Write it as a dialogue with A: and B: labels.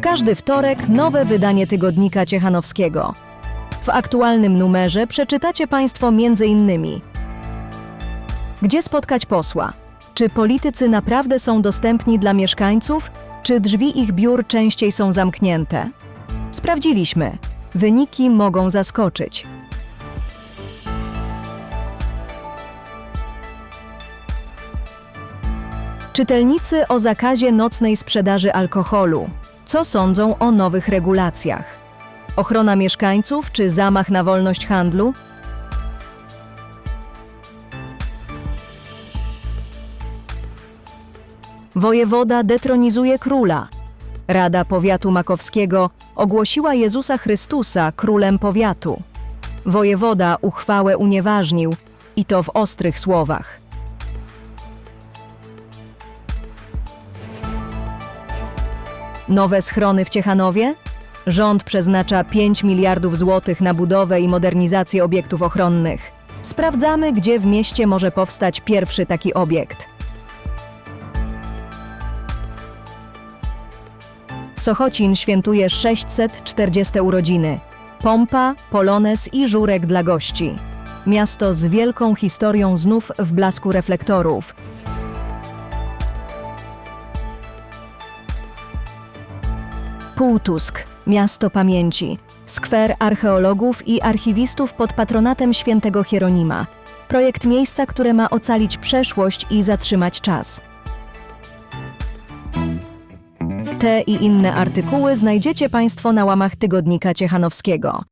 A: W każdy wtorek nowe wydanie tygodnika Ciechanowskiego. W aktualnym numerze przeczytacie Państwo m.in. Gdzie spotkać posła? Czy politycy naprawdę są dostępni dla mieszkańców, czy drzwi ich biur częściej są zamknięte? Sprawdziliśmy. Wyniki mogą zaskoczyć. Czytelnicy o zakazie nocnej sprzedaży alkoholu. Co sądzą o nowych regulacjach? Ochrona mieszkańców czy zamach na wolność handlu? Wojewoda detronizuje króla. Rada Powiatu Makowskiego ogłosiła Jezusa Chrystusa królem powiatu. Wojewoda uchwałę unieważnił i to w ostrych słowach. Nowe schrony w Ciechanowie? Rząd przeznacza 5 miliardów złotych na budowę i modernizację obiektów ochronnych. Sprawdzamy, gdzie w mieście może powstać pierwszy taki obiekt. Sochocin świętuje 640 urodziny. Pompa, polones i żurek dla gości. Miasto z wielką historią znów w blasku reflektorów. Półtusk, miasto pamięci, skwer archeologów i archiwistów pod patronatem świętego Hieronima. Projekt miejsca, które ma ocalić przeszłość i zatrzymać czas. Te i inne artykuły znajdziecie Państwo na łamach Tygodnika Ciechanowskiego.